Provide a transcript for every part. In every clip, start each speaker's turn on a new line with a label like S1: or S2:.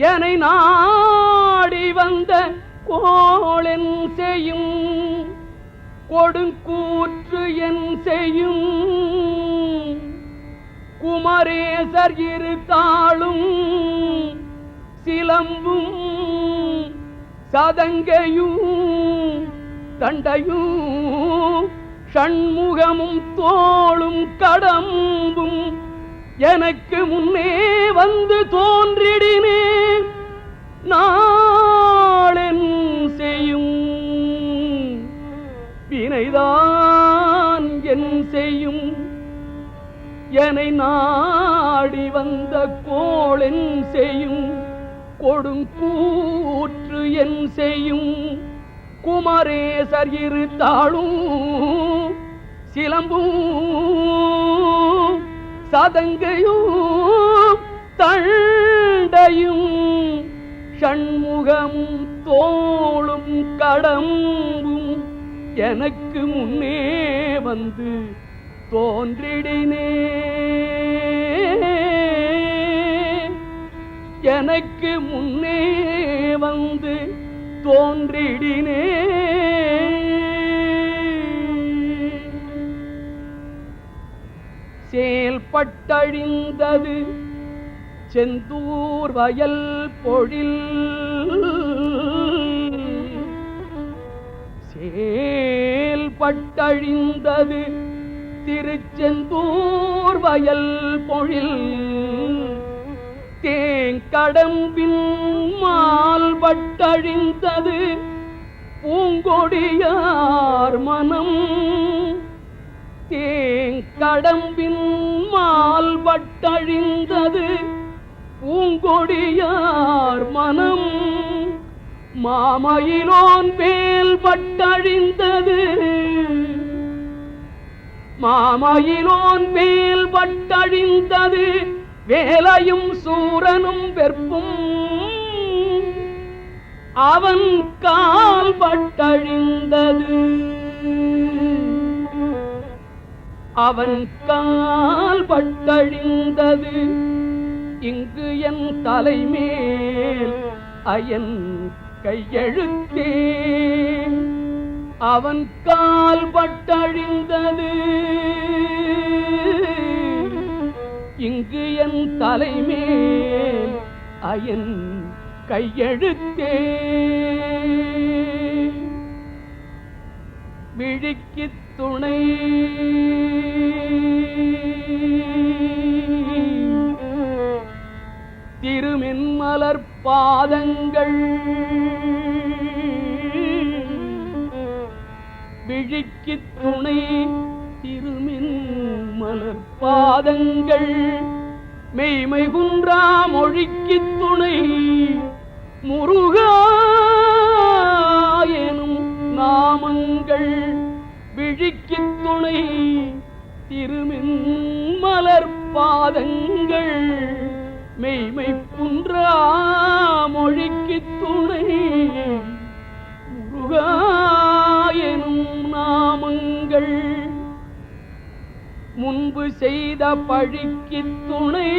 S1: எனை நாடி வந்த கோளென் செய்யும் கொடுங்கூற்று என் செய்யும். குமரேசர் இரு சிலம்பும் சதங்கையும் தண்டையும் ஷண்முகமும் தோளும் கடம்பும் எனக்கு முன்னே வந்து தோன்றிடினே. நாளென் செய்யும். வினைதான் என் செய்யும். என்னை நாடி வந்த கோளென் செய்யும். கொடுங்கூற்று என் செய்யும். குமரேசர் இரு சிலம்பும் சதங்கையும் தண்டையும் ஷண்முகமும் தோளும் கடம்பும் எனக்கு முன்னே வந்து தோன்றிடினே எனக்கு முன்னே வந்து தோன்றிடினே செயல்பட்டழிந்தது செந்தூர் வயல் பொழில் சேல் பட்டழிந்தது திருச்செந்தூர் வயல் பொழில். தேங்கடம்பின் மால்பட்டழிந்தது பூங்கொடியார் மனம். தேங்கடம்பின் மால்பட்டழிந்தது பூங்கொடியார் மனம் மாமயிலோன் மேல் பட்டழிந்தது. மாமயிலோன் மேல் பட்டழிந்தது. வேலையும் சூரனும் வெற்பும். அவன் கால் பட்டழிந்தது. அவன் கால் பட்டழிந்தது. இங்கு என் தலைமேல் அயன் கையெழுத்தே அவன் கால் பட்டழிந்தது. இங்கு என் தலைமேல் அயன் கையெழுத்தே விழிக்கு துணை பாதங்கள். விழிக்கு துணை திருமின் மலர் பாதங்கள் மெய்மை குன்றா மொழிக்கு துணை முருகா எனும் நாமங்கள். விழிக்கு துணை திருமின் மலர் பாதங்கள் மெய்மை புன்றா மொழிக்கு துணை. முருகா எனும் நாமங்கள் முன்பு செய்த பழிக்கு துணை.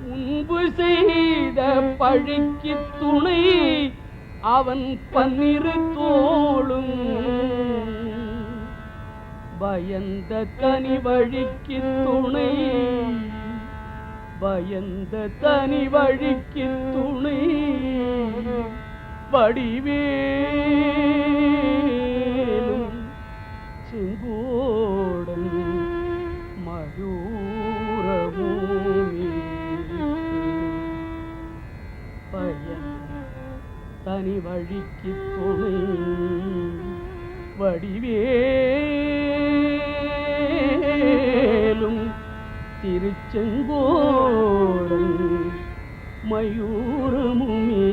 S1: முன்பு செய்த பழிக்கு துணை. அவன் பன்னிரு தோளும் பயந்த தனி வழிக்கு துணை. பயந்த தனி வழிக்கு துணை வடிவேலும் செங்கோடன் மயூரபூமி பயந்த தனி வழிக்கு துணை வடிவேலும் திருச்செங்கோடன் மயூரமுமே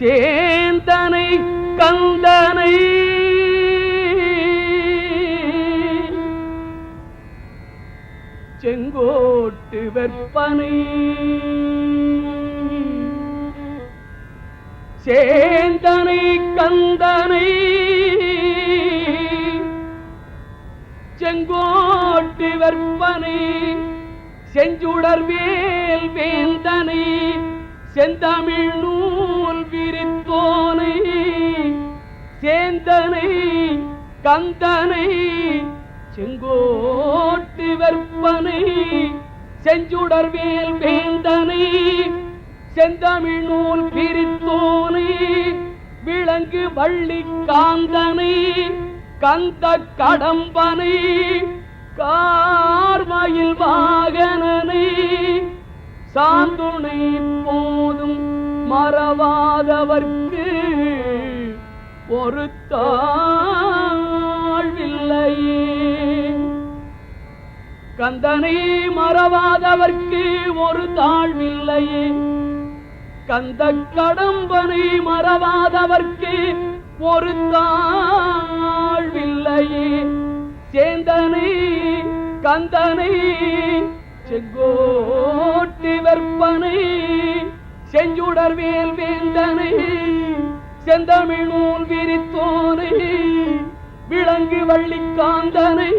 S1: சேந்தனை கந்தனை செங்கோட்டு வெப்பனை சேந்தனை கந்தனை. செங்கோட்டு வெற்பனை செஞ்சுடர்வேல் வேந்தனை செந்தமிழ் நூல் விரித்தோனை. சேந்தனை கந்தனை செங்கோட்டு வெற்பனை செஞ்சுடர்வேல் வேந்தனை. செந்தமிழ் நூல் பிரித்தோனை விளங்கு வள்ளி காந்தனை கந்த கடம்பனை கார்மயில் வாகனனை சாந்துணை போதும் மறவாதவர்க்கு ஒரு தாழ்வில்லையே கந்தனை மறவாதவர்க்கு ஒரு தாழ்வில்லையே கந்த கடம்பனை மறவாதவர்க்கு ஒரு தாழ்வில்லையே. சேந்தனை கந்தனை செங்கோட்டி வெற்பனை செஞ்சுடர் வேல் வேந்தனை செந்தமிழ் நூல் விரித்தோனை விளங்கு வள்ளிக்காந்தனை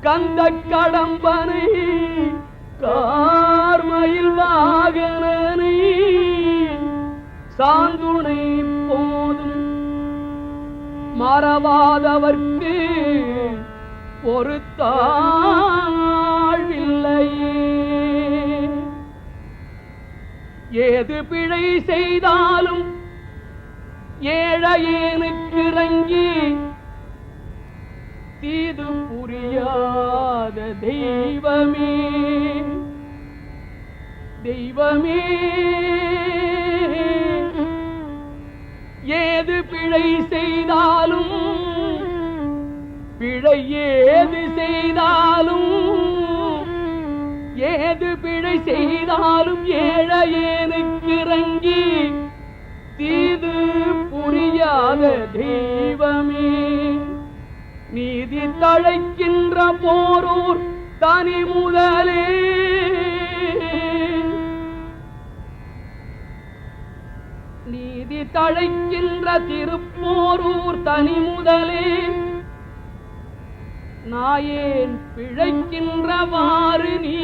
S1: கந்த கடம்பனை கார்மயில் வாகனனை சாந்துணை போதும். மறவாதவர்க்கு ஒரு தாழ்வில்லையே. ஏது பிழை செய்தாலும் ஏழையேனுக்கு இறங்கி தீது புரியாத தெய்வமே. தெய்வமே. பிழை செய்தாலும் பிழை ஏது செய்தாலும் ஏது பிழை செய்தாலும் ஏழையேனுக்கு இறங்கி தீது புரியாத தெய்வமே. நீதி தழைக்கின்ற போரூர் தனி முதலே நீதி தழைக்கின்ற திருப்போரூர் தனி முதலே. நாயேன் பிழைக்கின்றவாறு நீ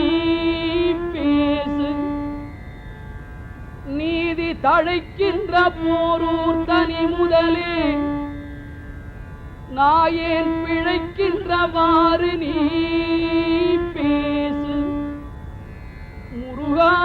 S1: பேசு. நீதி தழைக்கின்ற போரூர் தனி முதலே. நாயேன் பிழைக்கின்றவாறு நீ பேசு. முருகா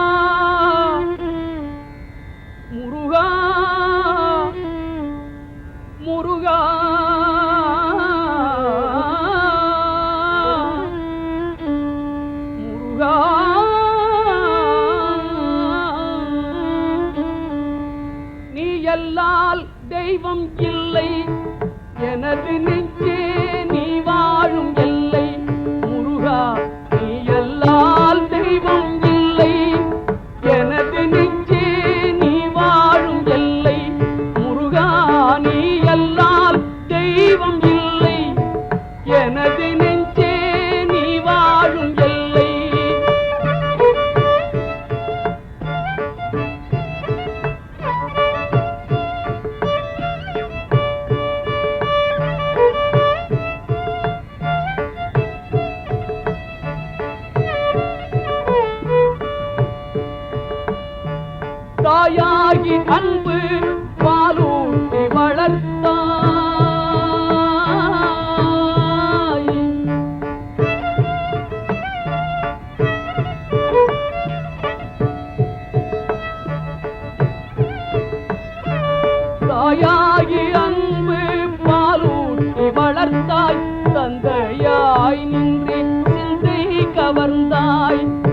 S1: தாயாகி அன்பு பாலூட்டி வளர்த்தாய். தாயாகி அன்பு பாலூட்டி வளர்த்தாய். தந்தையாய் நின்று சிந்தை கவர்ந்தாய்.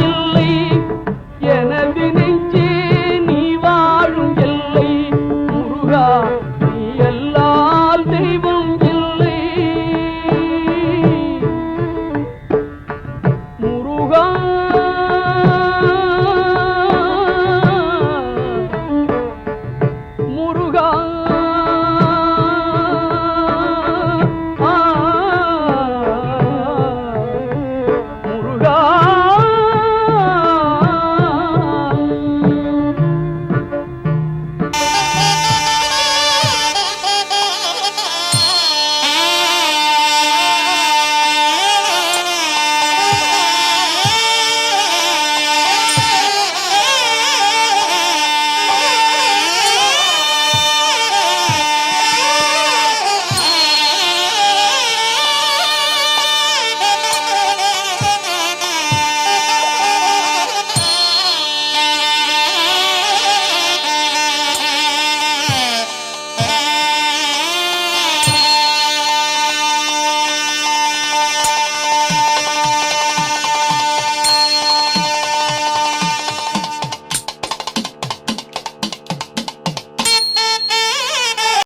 S1: எல்லை எனது நெஞ்சே நீ வாழும் எல்லை முருகா நீ எல்லால் தெய்வம் இல்லை. முருகா. முருகா. முருகா.